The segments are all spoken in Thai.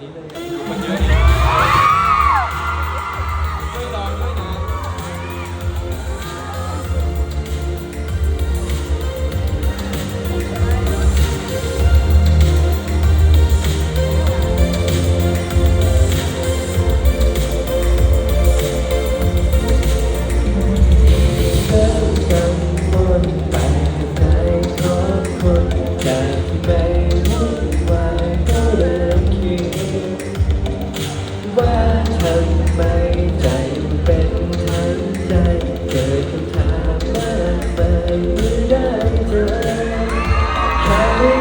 นี้เลยอคนเยอะดิช่วนคนไปไหนขอคนจากที่ไม่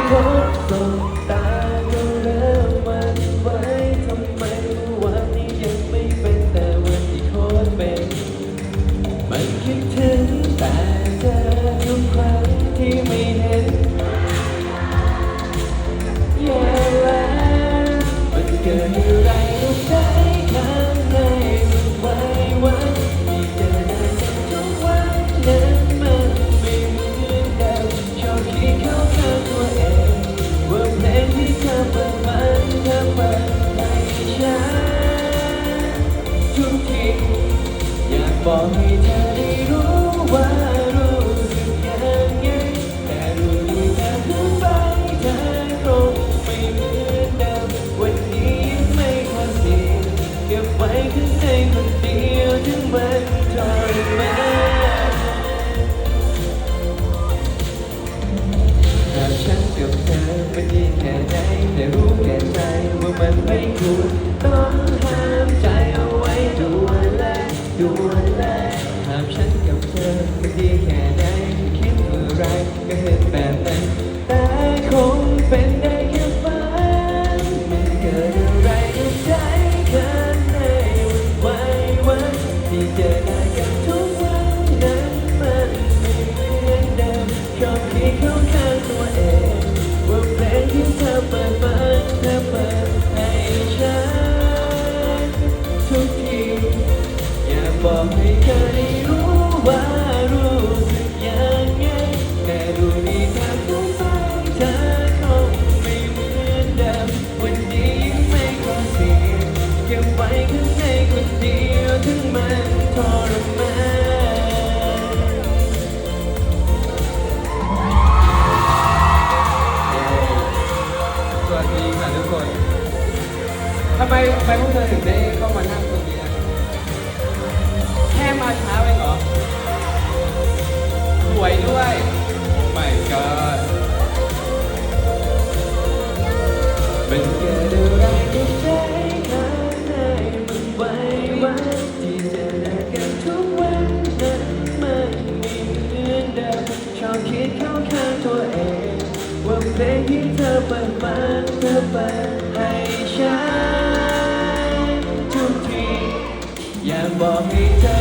I don't cold. บอกให้เธอได้รู้ว่ารู้สึกยังไงแต่รู้ดีแต่พูดไปเธอคงไม่เหมือนเดิมวันนี้ยังไม่ขอเสียเก็บไว้ข้างในคนเดียวถึงมันทรมานหากฉันกับเธอมันดีแค่ไหนแต่รู้แก่ใจว่ามันไม่ควร เก็บไว้ข้างในคนเดียวถึงมันทรมานสวัสดีค่ะทุกคนทำไมทำไมพวกเธอถึงได้เข้ามานั่งตรงนี้นะแค่มาช้าเองเหรอสวยด้วยไม่ก็มันเกิดอะ เพลงที่เธอเปิดมาเธอเปิดให้ฉันทุกทีอยากบอกให้เธอ